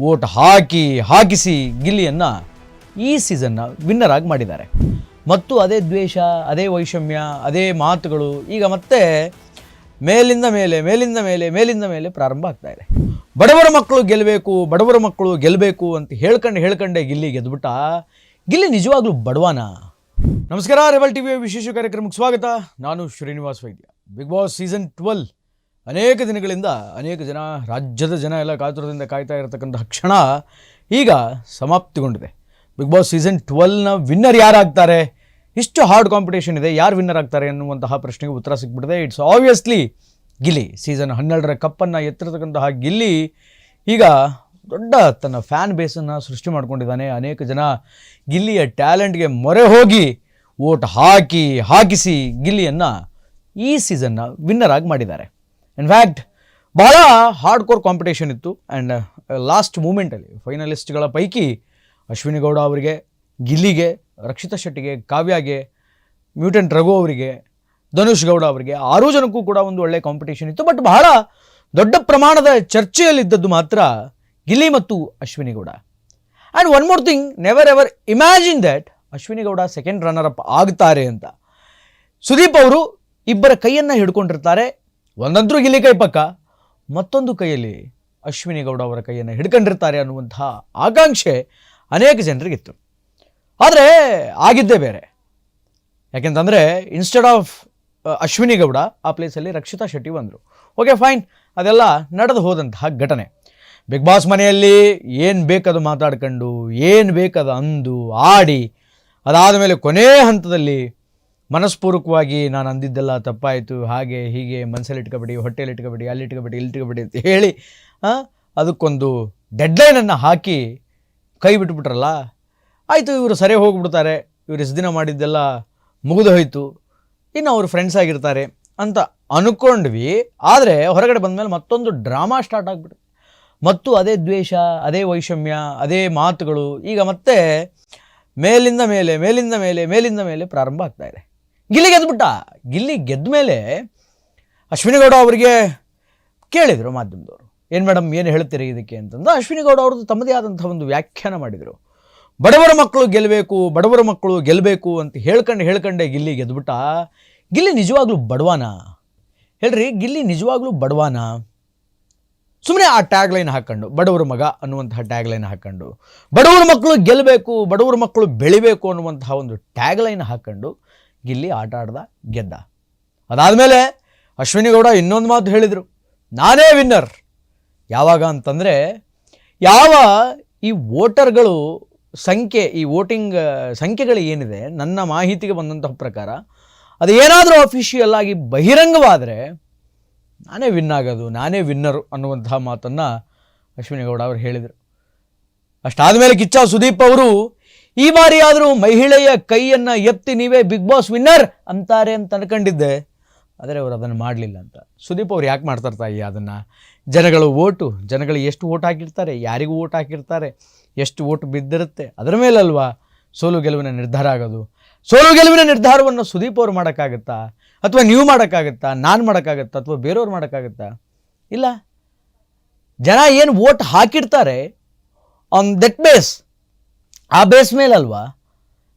Vote ಹಾಕಿ, ಹಾಕಿಸಿ ಗಿಲ್ಲಿಯನ್ನು ಈ ಸೀಸನ್ನ winner ಆಗಿ ಮಾಡಿದ್ದಾರೆ. ಮತ್ತು ಅದೇ ದ್ವೇಷ, ಅದೇ ವೈಷಮ್ಯ, ಅದೇ ಮಾತುಗಳು ಈಗ ಮತ್ತೆ ಮೇಲಿಂದ ಮೇಲೆ ಮೇಲಿಂದ ಮೇಲೆ ಮೇಲಿಂದ ಮೇಲೆ ಪ್ರಾರಂಭ ಆಗ್ತಾ ಇದೆ. ಬಡವರ ಮಕ್ಕಳು ಗೆಲ್ಲಬೇಕು ಬಡವರ ಮಕ್ಕಳು ಗೆಲ್ಲಬೇಕು ಅಂತ ಹೇಳ್ಕಂಡು, ಹೇಳ್ಕಂಡೆ ಗಿಲ್ಲಿ ಗೆದ್ಬಿಟ್ಟ. ಗಿಲ್ಲಿ ನಿಜವಾಗ್ಲೂ ಬಡವಾನ? ನಮಸ್ಕಾರ, ರೆಬಲ್ ಟಿವಿಯ ವಿಶೇಷ ಕಾರ್ಯಕ್ರಮಕ್ಕೆ ಸ್ವಾಗತ. ನಾನು ಶ್ರೀನಿವಾಸ್ ವೈದ್ಯ. ಬಿಗ್ ಬಾಸ್ ಸೀಸನ್ ಟ್ವೆಲ್ ಅನೇಕ ದಿನಗಳಿಂದ ಅನೇಕ ಜನ, ರಾಜ್ಯದ ಜನ ಎಲ್ಲ ಕಾತುರದಿಂದ ಕಾಯ್ತಾ ಇರತಕ್ಕಂತಹ ಕ್ಷಣ ಈಗ ಸಮಾಪ್ತಿಗೊಂಡಿದೆ. ಬಿಗ್ ಬಾಸ್ ಸೀಸನ್ ಟ್ವೆಲ್ನ ವಿನ್ನರ್ ಯಾರಾಗ್ತಾರೆ? ಇಷ್ಟು ಹಾರ್ಡ್ ಕಾಂಪಿಟೇಷನ್ ಇದೆ, ಯಾರು ವಿನ್ನರ್ ಆಗ್ತಾರೆ ಅನ್ನುವಂತಹ ಪ್ರಶ್ನೆಗೆ ಉತ್ತರ ಸಿಕ್ಬಿಟ್ಟಿದೆ. It's obviously Gilli. ಸೀಸನ್ ಹನ್ನೆರಡರ ಕಪ್ಪನ್ನು ಎತ್ತಿರತಕ್ಕಂತಹ ಗಿಲ್ಲಿ ಈಗ ದೊಡ್ಡ ತನ್ನ ಫ್ಯಾನ್ ಬೇಸನ್ನು ಸೃಷ್ಟಿ ಮಾಡಿಕೊಂಡಿದ್ದಾನೆ. ಅನೇಕ ಜನ ಗಿಲ್ಲಿಯ ಟ್ಯಾಲೆಂಟ್ಗೆ ಮೊರೆ ಹೋಗಿ ಓಟ್ ಹಾಕಿ, ಹಾಕಿಸಿ ಗಿಲ್ಲಿಯನ್ನು ಈ ಸೀಸನ್ನ ವಿನ್ನರ್ ಆಗಿ ಮಾಡಿದ್ದಾರೆ. ಇನ್ಫ್ಯಾಕ್ಟ್ ಭಾಳ ಹಾರ್ಡ್ ಕೋರ್ ಕಾಂಪಿಟೇಷನ್ ಇತ್ತು. ಆ್ಯಂಡ್ ಲಾಸ್ಟ್ ಮೂಮೆಂಟಲ್ಲಿ ಫೈನಲಿಸ್ಟ್ಗಳ ಪೈಕಿ ಅಶ್ವಿನಿ ಗೌಡ ಅವರಿಗೆ, ಗಿಲ್ಲಿಗೆ, ರಕ್ಷಿತಾ ಶೆಟ್ಟಿಗೆ, ಕಾವ್ಯಾಗೆ ಮ್ಯೂಟೆಂಟ್ ರಘು ಅವರಿಗೆ, ಧನುಷ್ ಗೌಡ ಅವರಿಗೆ ಆರು ಜನಕ್ಕೂ ಕೂಡ ಒಂದು ಒಳ್ಳೆಯ ಕಾಂಪಿಟೇಷನ್ ಇತ್ತು. ಬಟ್ ಬಹಳ ದೊಡ್ಡ ಪ್ರಮಾಣದ ಚರ್ಚೆಯಲ್ಲಿದ್ದದ್ದು ಮಾತ್ರ ಗಿಲ್ಲಿ ಮತ್ತು Ashwini Gowda. And one more thing never ever imagine that Ashwini Gowda second runner up ಆಗ್ತಾರೆ ಅಂತ. ಸುದೀಪ್ ಅವರು ಇಬ್ಬರ ಕೈಯನ್ನು ಹಿಡ್ಕೊಂಡಿರ್ತಾರೆ. ಒಂದಂತರೂ ಗಿಲ್ಲಿ ಕೈ ಪಕ್ಕ. ಮತ್ತೊಂದು ಕೈಯಲ್ಲಿ ಅಶ್ವಿನಿ ಗೌಡ ಅವರ ಕೈಯನ್ನು ಹಿಡ್ಕೊಂಡಿರ್ತಾರೆ ಅನ್ನುವಂತಹ ಆಕಾಂಕ್ಷೆ ಅನೇಕ ಜನರಿಗಿತ್ತು. ಆದರೆ ಆಗಿದ್ದೇ ಬೇರೆ. ಯಾಕೆಂತಂದರೆ ಇನ್ಸ್ಟೆಡ್ ಆಫ್ ಅಶ್ವಿನಿ ಗೌಡ ಆ ಪ್ಲೇಸಲ್ಲಿ ರಕ್ಷಿತಾ ಶೆಟ್ಟಿ ಬಂದರು. ಓಕೆ ಫೈನ್ ಅದೆಲ್ಲ ನಡೆದು ಹೋದಂತಹ ಘಟನೆ. ಬಿಗ್ ಬಾಸ್ ಮನೆಯಲ್ಲಿ ಏನು ಬೇಕದು ಮಾತಾಡ್ಕೊಂಡು, ಏನು ಬೇಕದು ಅಂದು, ಆಡಿ ಅದಾದ ಮೇಲೆ ಕೊನೆಯ ಹಂತದಲ್ಲಿ ಮನಸ್ಪೂರ್ವಕವಾಗಿ ನಾನು ಅಂದಿದ್ದೆಲ್ಲ ತಪ್ಪಾಯಿತು, ಹಾಗೆ ಹೀಗೆ ಮನಸ್ಸಲ್ಲಿ ಇಟ್ಕೊಬೇಡಿ ಹೊಟ್ಟೆಲಿ ಇಟ್ಕೊಬೇಡಿ ಅಲ್ಲಿ ಇಟ್ಕೊಬೇಡಿ ಇಲ್ಲಿ ಇಟ್ಕೊಬೇಡಿ ಅಂತ ಹೇಳಿ ಅದಕ್ಕೊಂದು ಡೆಡ್ಲೈನನ್ನು ಹಾಕಿ ಕೈ ಬಿಟ್ಬಿಟ್ರಲ್ಲ, ಆಯಿತು ಇವರು ಸರಿ ಹೋಗ್ಬಿಡ್ತಾರೆ, ಇವರು ಇಷ್ಟು ದಿನ ಮಾಡಿದ್ದೆಲ್ಲ ಮುಗಿದು ಹೋಯಿತು ಇನ್ನು ಅವರು ಫ್ರೆಂಡ್ಸ್ ಆಗಿರ್ತಾರೆ ಅಂತ ಅನ್ಕೊಂಡ್ವಿ, ಆದರೆ ಹೊರಗಡೆ ಬಂದಮೇಲೆ ಮತ್ತೊಂದು ಡ್ರಾಮಾ ಸ್ಟಾರ್ಟ್ ಆಗಿಬಿಡುತ್ತೆ ಮತ್ತು ಅದೇ ದ್ವೇಷ, ಅದೇ ವೈಷಮ್ಯ, ಅದೇ ಮಾತುಗಳು, ಈಗ ಮತ್ತೆ ಮೇಲಿಂದ ಮೇಲೆ ಮೇಲಿಂದ ಮೇಲೆ ಮೇಲಿಂದ ಮೇಲೆ ಪ್ರಾರಂಭ ಆಗ್ತಾಯಿದೆ ಗಿಲ್ಲಿ ಗೆದ್ಬಿಟ್ಟ. ಗಿಲ್ಲಿ ಗೆದ್ದ ಮೇಲೆ ಅಶ್ವಿನಿ ಗೌಡ ಅವರಿಗೆ ಕೇಳಿದರು ಮಾಧ್ಯಮದವರು. ಏನು ಮೇಡಮ್, ಏನು ಹೇಳ್ತೀರಿ ಇದಕ್ಕೆ ಅಂತಂದು. ಅಶ್ವಿನಿ ಗೌಡ ಅವ್ರದ್ದು ತಮ್ಮದೇ ಆದಂಥ ಒಂದು ವ್ಯಾಖ್ಯಾನ ಮಾಡಿದರು. ಬಡವರ ಮಕ್ಕಳು ಗೆಲ್ಲಬೇಕು ಬಡವರ ಮಕ್ಕಳು ಗೆಲ್ಲಬೇಕು ಅಂತ ಹೇಳ್ಕಂಡು, ಹೇಳ್ಕಂಡೆ ಗಿಲ್ಲಿ ಗೆದ್ಬಿಟ್ಟ. ಗಿಲ್ಲಿ ನಿಜವಾಗ್ಲೂ ಬಡವಾನ? ಹೇಳ್ರಿ, ಗಿಲ್ಲಿ ನಿಜವಾಗ್ಲೂ ಬಡವಾನ? ಸುಮ್ಮನೆ ಆ ಟ್ಯಾಗ್ ಲೈನ್ ಹಾಕ್ಕೊಂಡು ಬಡವರ ಮಗ ಅನ್ನುವಂತಹ ಟ್ಯಾಗ್ ಲೈನ್ ಹಾಕ್ಕೊಂಡು ಬಡವರ ಮಕ್ಕಳು ಗೆಲ್ಲಬೇಕು ಬಡವರ ಮಕ್ಕಳು ಬೆಳಿಬೇಕು ಅನ್ನುವಂತಹ ಒಂದು ಟ್ಯಾಗ್ ಲೈನ್ ಹಾಕ್ಕೊಂಡು ಗಿಲ್ಲಿ ಆಟ ಆಡ್ದ, ಗೆದ್ದ. ಅದಾದಮೇಲೆ ಅಶ್ವಿನಿ ಗೌಡ ಇನ್ನೊಂದು ಮಾತು ಹೇಳಿದರು, ನಾನೇ ವಿನ್ನರ್ ಯಾವಾಗ ಅಂತಂದರೆ, ಯಾವ ಈ ವೋಟರ್ಗಳು ಸಂಖ್ಯೆ, ಈ ವೋಟಿಂಗ್ ಸಂಖ್ಯೆಗಳು ಏನಿದೆ, ನನ್ನ ಮಾಹಿತಿಗೆ ಬಂದಂತಹ ಪ್ರಕಾರ, ಅದು ಏನಾದರೂ ಅಫಿಷಿಯಲ್ ಆಗಿ ಬಹಿರಂಗವಾದರೆ, ನಾನೇ ವಿನ್ ಆಗೋದು, ನಾನೇ ವಿನ್ನರು ಅನ್ನುವಂತಹ ಮಾತನ್ನು ಅಶ್ವಿನಿ ಗೌಡ ಅವರು ಹೇಳಿದರು. ಅಷ್ಟಾದ ಮೇಲೆ ಕಿಚ್ಚ ಸುದೀಪ್ ಅವರು ಈ ಬಾರಿ ಆದರೂ ಮಹಿಳೆಯ ಕೈಯನ್ನು ಎತ್ತಿ ನೀವೇ ಬಿಗ್ ಬಾಸ್ ವಿನ್ನರ್ ಅಂತಾರೆ ಅಂತ ಅನ್ಕೊಂಡಿದ್ದೆ. ಆದರೆ ಅವರು ಅದನ್ನು ಮಾಡಲಿಲ್ಲ ಅಂತ. ಸುದೀಪ್ ಅವ್ರು ಯಾಕೆ ಮಾಡ್ತಾರೆ ತಾಯಿ ಅದನ್ನು? ಜನಗಳು ಓಟು. ಜನಗಳು ಎಷ್ಟು ಓಟ್ ಹಾಕಿರ್ತಾರೆ? ಯಾರಿಗೂ ಓಟ್ ಹಾಕಿರ್ತಾರೆ? ಎಷ್ಟು ಓಟ್ ಬಿದ್ದಿರುತ್ತೆ? ಅದರ ಮೇಲಲ್ವಾ ಸೋಲು ಗೆಲುವಿನ ನಿರ್ಧಾರ ಆಗೋದು? ಸೋಲು ಗೆಲುವಿನ ನಿರ್ಧಾರವನ್ನು ಸುದೀಪ್ ಅವ್ರು ಮಾಡೋಕ್ಕಾಗತ್ತಾ? ಅಥವಾ ನೀವು ಮಾಡೋಕ್ಕಾಗತ್ತಾ? ನಾನು ಮಾಡೋಕ್ಕಾಗತ್ತಾ? ಅಥವಾ ಬೇರೆಯವ್ರು ಮಾಡೋಕ್ಕಾಗತ್ತಾ? ಇಲ್ಲ. ಜನ ಏನು ಓಟ್ ಹಾಕಿರ್ತಾರೆ ಆನ್ ದಟ್ ಬೇಸ್ ಆ ಬೇಸ್ ಮೇಲಲ್ವಾ?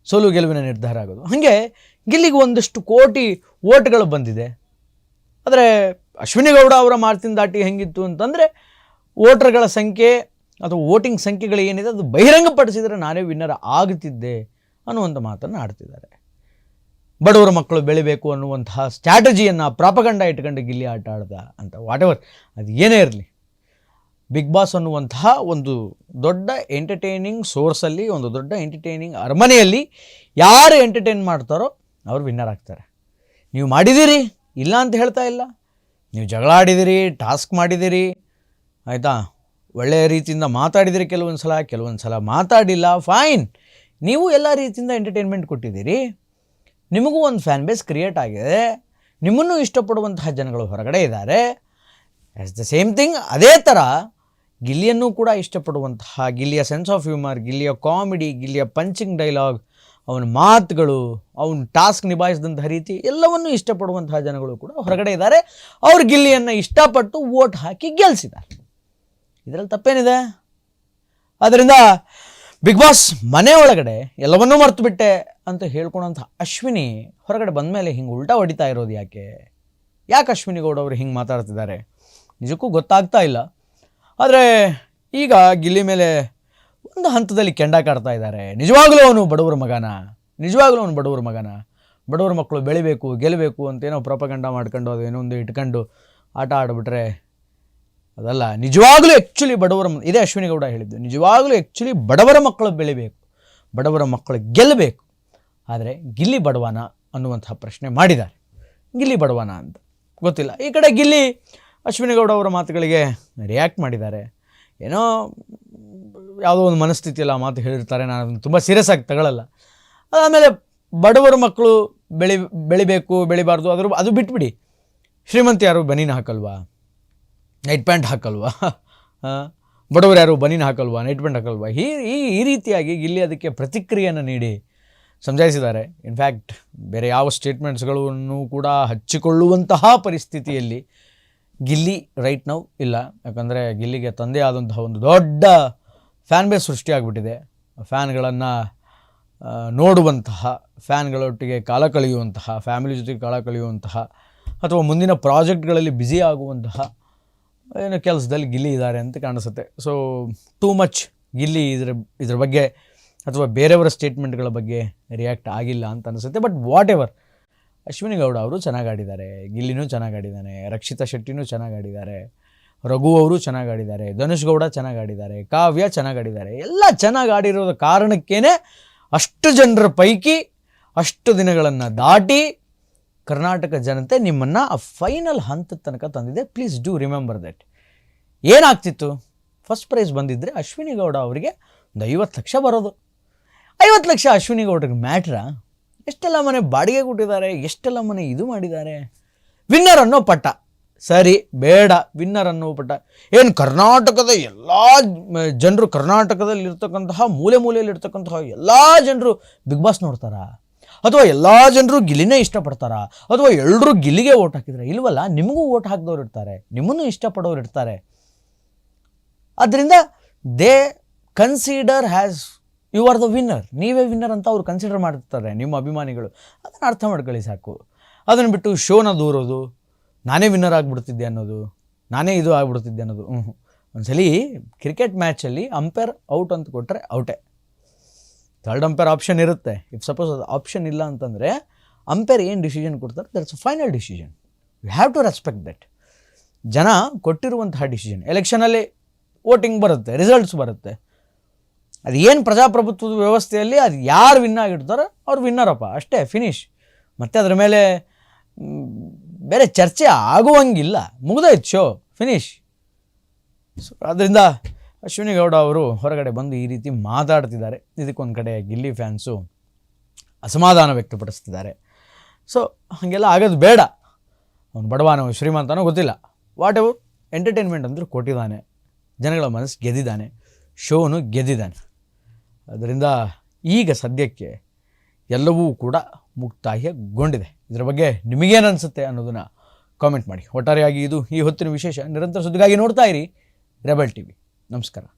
ಸೋಲು ಗೆಲುವಿನ ನಿರ್ಧಾರ ಆಗೋದು. ಹಾಗೆ ಗಿಲ್ಲಿಗೆ ಒಂದಷ್ಟು ಕೋಟಿ ಓಟ್ಗಳು ಬಂದಿದೆ. ಆದರೆ ಅಶ್ವಿನಿ ಗೌಡ ಅವರ ಮಾರ್ತಿನ ದಾಟಿ ಹೆಂಗಿತ್ತು ಅಂತಂದರೆ ವೋಟರ್ಗಳ ಸಂಖ್ಯೆ ಅಥವಾ ವೋಟಿಂಗ್ ಸಂಖ್ಯೆಗಳು ಏನಿದೆ ಅದು ಬಹಿರಂಗಪಡಿಸಿದರೆ ನಾನೇ ವಿನ್ನರ್ ಆಗುತ್ತಿದ್ದೆ ಅನ್ನುವಂಥ ಮಾತನ್ನು ಆಡ್ತಿದ್ದಾರೆ. ಬಡವರ ಮಕ್ಕಳು ಬೆಳಿಬೇಕು ಅನ್ನುವಂತಹ ಸ್ಟ್ರಾಟಜಿಯನ್ನು ಪ್ರಾಪಗಂಡ ಇಟ್ಕೊಂಡು ಗಿಲ್ಲಿ ಆಟ ಆಡ್ದ ಅಂತ ವಾಟ್ ಎವರ್ ಅದು ಏನೇ ಇರಲಿ. ಬಿಗ್ ಬಾಸ್ ಅನ್ನುವಂತಹ ಒಂದು ದೊಡ್ಡ ಎಂಟರ್ಟೈನಿಂಗ್ ಸೋರ್ಸಲ್ಲಿ ಒಂದು ದೊಡ್ಡ ಎಂಟರ್ಟೈನಿಂಗ್ ಅರಮನೆಯಲ್ಲಿ ಯಾರು ಎಂಟರ್ಟೈನ್ ಮಾಡ್ತಾರೋ ಅವರು ವಿನ್ನರ್ ಆಗ್ತಾರೆ. ನೀವು ಮಾಡಿದ್ದೀರಿ, ಇಲ್ಲ ಅಂತ ಹೇಳ್ತಾ ಇಲ್ಲ. ನೀವು ಜಗಳ ಆಡಿದಿರಿ ಟಾಸ್ಕ್ ಮಾಡಿದಿರಿ ಆಯಿತಾ? ಒಳ್ಳೆಯ ರೀತಿಯಿಂದ ಮಾತಾಡಿದಿರಿ ಕೆಲವೊಂದು ಸಲ ಕೆಲವೊಂದು ಸಲ ಮಾತಾಡಿಲ್ಲ ಫೈನ್ ನೀವು ಎಲ್ಲ ರೀತಿಯಿಂದ ಎಂಟರ್ಟೈನ್ಮೆಂಟ್ ಕೊಟ್ಟಿದ್ದೀರಿ. ನಿಮಗೂ ಒಂದು ಫ್ಯಾನ್ ಬೇಸ್ ಕ್ರಿಯೇಟ್ ಆಗಿದೆ. ನಿಮ್ಮನ್ನು ಇಷ್ಟಪಡುವಂತಹ ಜನಗಳು ಹೊರಗಡೆ ಇದ್ದಾರೆ. ಆಸ್ ದ ಸೇಮ್ ಥಿಂಗ್ ಅದೇ ಥರ ಗಿಲ್ಲಿಯನ್ನು ಕೂಡ ಇಷ್ಟಪಡುವಂತಹ ಗಿಲ್ಲಿಯ ಸೆನ್ಸ್ ಆಫ್ ಹ್ಯೂಮರ್ ಗಿಲ್ಲಿಯ ಕಾಮಿಡಿ ಗಿಲ್ಲಿಯ ಪಂಚಿಂಗ್ ಡೈಲಾಗ್ ಅವನ ಮಾತುಗಳು, ಅವನ ಟಾಸ್ಕ್ ನಿಭಾಯಿಸಿದಂತಹ ರೀತಿ ಎಲ್ಲವನ್ನೂ ಇಷ್ಟಪಡುವಂತಹ ಜನಗಳು ಕೂಡ ಹೊರಗಡೆ ಇದ್ದಾರೆ. ಅವ್ರು ಗಿಲ್ಲಿಯನ್ನು ಇಷ್ಟಪಟ್ಟು ವೋಟ್ ಹಾಕಿ ಗೆಲ್ಲಿಸಿದ್ದಾರೆ ಇದರಲ್ಲಿ ತಪ್ಪೇನಿದೆ? ಆದ್ದರಿಂದ ಬಿಗ್ ಬಾಸ್ ಮನೆ ಒಳಗಡೆ ಎಲ್ಲವನ್ನೂ ಮರ್ತು ಬಿಟ್ಟೆ ಅಂತ ಹೇಳ್ಕೊಳೋಂಥ ಅಶ್ವಿನಿ ಹೊರಗಡೆ ಬಂದ ಮೇಲೆ ಹಿಂಗೆ ಉಲ್ಟಾ ಹೊಡಿತಾ ಇರೋದು ಯಾಕೆ? ಯಾಕೆ ಅಶ್ವಿನಿ ಗೌಡ ಅವರು ಹಿಂಗೆ ಮಾತಾಡ್ತಿದ್ದಾರೆ? ನಿಜಕ್ಕೂ ಗೊತ್ತಾಗ್ತಾ ಇಲ್ಲ. ಆದರೆ ಈಗ ಗಿಲ್ಲಿ ಮೇಲೆ ಒಂದು ಹಂತದಲ್ಲಿ ಕೆಂಡ ಕಾಡ್ತಾ ಇದ್ದಾರೆ. ನಿಜವಾಗ್ಲೂ ಅವನು ಬಡವರ ಮಗನ? ನಿಜವಾಗಲೂ ಅವನು ಬಡವರ ಮಗನ? ಬಡವರ ಮಕ್ಕಳು ಬೆಳಿಬೇಕು ಗೆಲ್ಲಬೇಕು ಅಂತೇನೋ ಪ್ರಪಗಂಡ ಮಾಡ್ಕೊಂಡು ಅದೇನೋ ಒಂದು ಇಟ್ಕೊಂಡು ಆಟ ಆಡಿಬಿಟ್ರೆ ಅದಲ್ಲ. ನಿಜವಾಗಲೂ ಆ್ಯಕ್ಚುಲಿ ಬಡವರ ಇದೇ ಅಶ್ವಿನಿ ಗೌಡ ಹೇಳಿದ್ದು. ನಿಜವಾಗಲೂ ಆ್ಯಕ್ಚುಲಿ ಬಡವರ ಮಕ್ಕಳು ಬೆಳಿಬೇಕು, ಬಡವರ ಮಕ್ಕಳು ಗೆಲ್ಲಬೇಕು ಆದರೆ ಗಿಲ್ಲಿ ಬಡವನ ಅನ್ನುವಂತಹ ಪ್ರಶ್ನೆ ಮಾಡಿದ್ದಾರೆ. ಗಿಲ್ಲಿ ಬಡವನ ಅಂತ. ಗೊತ್ತಿಲ್ಲ. ಈ ಕಡೆ ಗಿಲ್ಲಿ ಅಶ್ವಿನಿ ಗೌಡ ಅವರ ಮಾತುಗಳಿಗೆ ರಿಯಾಕ್ಟ್ ಮಾಡಿದ್ದಾರೆ. ಏನೋ ಯಾವುದೋ ಒಂದು ಮನಸ್ಥಿತಿಯಲ್ಲಿ ಆ ಮಾತು ಹೇಳಿರ್ತಾರೆ, ನಾನು ಅದನ್ನು ತುಂಬ ಸೀರಿಯಸ್ ಆಗಿ ತಗೊಳ್ಳಲ್ಲ. ಆಮೇಲೆ ಬಡವರ ಮಕ್ಕಳು ಬೆಳಿ, ಬೆಳಿಬೇಕು, ಬೆಳಿಬಾರ್ದು, ಅದ್ರ ಅದು ಬಿಟ್ಬಿಡಿ. ಶ್ರೀಮಂತ ಯಾರು ಬನೀನ್ ಹಾಕಲ್ವಾ? Night pant ಹಾಕಲ್ವಾ? ಬಡವರು ಯಾರು ಬನೀನ್ ಹಾಕಲ್ವಾ? Night pant ಹಾಕಲ್ವಾ? ಈ ಈ ಈ ರೀತಿಯಾಗಿ ಇಲ್ಲಿ ಅದಕ್ಕೆ ಪ್ರತಿಕ್ರಿಯೆಯನ್ನು ನೀಡಿ ಸಮಜಾಯಿಸಿದ್ದಾರೆ ಇನ್ಫ್ಯಾಕ್ಟ್ ಬೇರೆ ಯಾವ ಸ್ಟೇಟ್ಮೆಂಟ್ಸ್ಗಳನ್ನು ಕೂಡ ಹಚ್ಚಿಕೊಳ್ಳುವಂತಹ ಪರಿಸ್ಥಿತಿಯಲ್ಲಿ ಗಿಲ್ಲಿ ರೈಟ್ ನೌ ಇಲ್ಲ. ಯಾಕಂದರೆ ಗಿಲ್ಲಿಗೆ ತಂದೆ ಆದಂತಹ ಒಂದು ದೊಡ್ಡ ಫ್ಯಾನ್ ಬೇಸ್ ಸೃಷ್ಟಿಯಾಗ್ಬಿಟ್ಟಿದೆ ಫ್ಯಾನ್ಗಳನ್ನು ನೋಡುವಂತಹ ಫ್ಯಾನ್ಗಳೊಟ್ಟಿಗೆ ಕಾಲ ಕಳೆಯುವಂತಹ ಫ್ಯಾಮಿಲಿ ಜೊತೆಗೆ ಕಾಲ ಕಳೆಯುವಂತಹ, ಅಥವಾ ಮುಂದಿನ ಪ್ರಾಜೆಕ್ಟ್ಗಳಲ್ಲಿ ಬ್ಯುಸಿ ಆಗುವಂತಹ, ಏನೋ ಕೆಲಸದಲ್ಲಿ ಗಿಲ್ಲಿ ಇದ್ದಾರೆ ಅಂತ ಕಾಣಿಸುತ್ತೆ. ಸೊ ಟೂ ಮಚ್ ಗಿಲ್ಲಿ ಇದ್ರ ಇದ್ರ ಬಗ್ಗೆ ಅಥವಾ ಬೇರೆಯವರ ಸ್ಟೇಟ್ಮೆಂಟ್ಗಳ ಬಗ್ಗೆ ರಿಯಾಕ್ಟ್ ಆಗಿಲ್ಲ ಅಂತ ಅನಿಸುತ್ತೆ. But whatever Ashwini Gowda ಅವರು ಚೆನ್ನಾಗಿ ಆಡಿದ್ದಾರೆ ಗಿಲ್ಲಿನೂ ಚೆನ್ನಾಗಿ ಆಡಿದ್ದಾನೆ ರಕ್ಷಿತಾ ಶೆಟ್ಟಿನೂ ಚೆನ್ನಾಗಿ ಆಡಿದ್ದಾರೆ ರಘು ಅವರು ಚೆನ್ನಾಗಿ ಆಡಿದ್ದಾರೆ ಧನುಷ್ ಗೌಡ ಚೆನ್ನಾಗಿ ಆಡಿದ್ದಾರೆ ಕಾವ್ಯ ಚೆನ್ನಾಗಿ ಆಡಿದ್ದಾರೆ ಎಲ್ಲ ಚೆನ್ನಾಗಿ ಆಡಿರೋದ ಕಾರಣಕ್ಕೇ ಅಷ್ಟು ಜನರ ಪೈಕಿ, ಅಷ್ಟು ದಿನಗಳನ್ನು ದಾಟಿ ಕರ್ನಾಟಕ ಜನತೆ ನಿಮ್ಮನ್ನು ಆ ಫೈನಲ್ ಹಂತದ ತನಕ ತಂದಿದೆ. ಪ್ಲೀಸ್ ಡೂ ರಿಮೆಂಬರ್ ದಟ್ ಏನಾಗ್ತಿತ್ತು? ಫಸ್ಟ್ ಪ್ರೈಸ್ ಬಂದಿದ್ದರೆ ಅಶ್ವಿನಿ ಗೌಡ ಅವರಿಗೆ ಒಂದು ಐವತ್ತು ಲಕ್ಷ ಬರೋದು. ಐವತ್ತು ಲಕ್ಷ ಅಶ್ವಿನಿ ಗೌಡ್ರಿಗೆ ಮ್ಯಾಟ್ರಾ ಎಷ್ಟೆಲ್ಲ ಮನೆ ಬಾಡಿಗೆ ಕೊಟ್ಟಿದ್ದಾರೆ, ಎಷ್ಟೆಲ್ಲ ಮನೆ ಇದು ಮಾಡಿದ್ದಾರೆ. ವಿನ್ನರ್ ಅನ್ನೋ ಪಟ್ಟ. ಸರಿ, ಬೇಡ ವಿನ್ನರ್ ಅನ್ನೋ ಪಟ್ಟ. ಏನು ಕರ್ನಾಟಕದ ಎಲ್ಲ ಜನರು ಕರ್ನಾಟಕದಲ್ಲಿ ಇರ್ತಕ್ಕಂತಹ, ಮೂಲೆ ಮೂಲೆಯಲ್ಲಿ ಇರ್ತಕ್ಕಂತಹ ಎಲ್ಲ ಜನರು ಬಿಗ್ ಬಾಸ್ ನೋಡ್ತಾರಾ? ಅಥವಾ ಎಲ್ಲ ಜನರು ಗಿಲಿನೇ ಇಷ್ಟಪಡ್ತಾರಾ? ಅಥವಾ ಎಲ್ಲರೂ ಗಿಲ್ಲಿಗೆ ಓಟ್ ಹಾಕಿದ್ರೆ? ಇಲ್ವಲ್ಲ, ನಿಮಗೂ ಓಟ್ ಹಾಕಿದವ್ರು ಇರ್ತಾರೆ. ನಿಮ್ಮನ್ನು ಇಷ್ಟಪಡೋರು ಇರ್ತಾರೆ. ಆದ್ದರಿಂದ they consider has you are the winner ನೀವೇ ವಿನ್ನರ್ ಅಂತ ಅವ್ರು ಕನ್ಸಿಡರ್ ಮಾಡ್ತಾರೆ ನಿಮ್ಮ ಅಭಿಮಾನಿಗಳು. ಅದನ್ನು ಅರ್ಥ ಮಾಡ್ಕೊಳ್ಳಿ ಸಾಕು. ಅದನ್ನು ಬಿಟ್ಟು ಶೋನ ದೂರೋದು, ನಾನೇ ವಿನ್ನರ್ ಆಗಿಬಿಡ್ತಿದ್ದೆ ಅನ್ನೋದು, ನಾನೇ ಇದು ಆಗಿಬಿಡ್ತಿದ್ದೆ ಅನ್ನೋದು ಹ್ಞೂ ಒಂದ್ಸಲಿ ಕ್ರಿಕೆಟ್ ಮ್ಯಾಚಲ್ಲಿ ಅಂಪೈರ್ ಔಟ್ ಅಂತ ಕೊಟ್ಟರೆ ಔಟೇ ಥರ್ಡ್ ಅಂಪೇರ್ ಆಪ್ಷನ್ ಇರುತ್ತೆ. ಇಫ್ ಸಪೋಸ್ ಅದು ಆಪ್ಷನ್ ಇಲ್ಲ ಅಂತಂದರೆ ಅಂಪೈರ್ ಏನು ಡಿಸಿಷನ್ ಕೊಡ್ತಾರೆ? That's a final decision you have to respect that ಜನ ಕೊಟ್ಟಿರುವಂತಹ ಡಿಸಿಷನ್ ಎಲೆಕ್ಷನಲ್ಲಿ ವೋಟಿಂಗ್ ಬರುತ್ತೆ ರಿಸಲ್ಟ್ಸ್ ಬರುತ್ತೆ. ಅದು ಏನು ಪ್ರಜಾಪ್ರಭುತ್ವದ ವ್ಯವಸ್ಥೆಯಲ್ಲಿ ಅದು ಯಾರು ವಿನ್ ಆಗಿರ್ತಾರೋ ಅವ್ರು ವಿನ್ನರಪ್ಪ ಅಷ್ಟೇ ಫಿನಿಶ್ ಮತ್ತು ಅದ್ರ ಮೇಲೆ ಬೇರೆ ಚರ್ಚೆ ಆಗುವಂಗಿಲ್ಲ. ಮುಗ್ದಾಯ್ತು ಶೋ ಫಿನಿಶ್ ಸೊ ಅದರಿಂದ ಅಶ್ವಿನಿ ಗೌಡ ಅವರು ಹೊರಗಡೆ ಬಂದು ಈ ರೀತಿ ಮಾತಾಡ್ತಿದ್ದಾರೆ. ಇದಕ್ಕೊಂದು ಕಡೆ ಗಿಲ್ಲಿ ಫ್ಯಾನ್ಸು ಅಸಮಾಧಾನ ವ್ಯಕ್ತಪಡಿಸ್ತಿದ್ದಾರೆ. ಸೊ ಹಾಗೆಲ್ಲ ಆಗೋದು ಬೇಡ. ಅವನು ಬಡವನೋ, ಶ್ರೀಮಂತನೋ ಗೊತ್ತಿಲ್ಲ. ವಾಟ್ ಎವರ್ ಎಂಟರ್ಟೈನ್ಮೆಂಟ್ ಅಂದರೂ ಕೊಟ್ಟಿದ್ದಾನೆ. ಜನಗಳ ಮನಸ್ಸು ಗೆದ್ದಿದ್ದಾನೆ. ಶೋನು ಗೆದ್ದಿದ್ದಾನೆ. ಅದರಿಂದ ಈಗ ಸದ್ಯಕ್ಕೆ ಎಲ್ಲವೂ ಕೂಡ ಮುಕ್ತಾಯಗೊಂಡಿದೆ. ಇದರ ಬಗ್ಗೆ ನಿಮಗೇನು ಅನಿಸುತ್ತೆ ಅನ್ನೋದನ್ನು ಕಾಮೆಂಟ್ ಮಾಡಿ. ಒಟ್ಟಾರೆಯಾಗಿ ಇದು ಈ ಹೊತ್ತಿನ ವಿಶೇಷ ನಿರಂತರ ಸುದ್ದಿಗಾಗಿ ನೋಡ್ತಾ ಇರಿ ರೆಬಲ್ ಟಿ ವಿ ನಮಸ್ಕಾರ.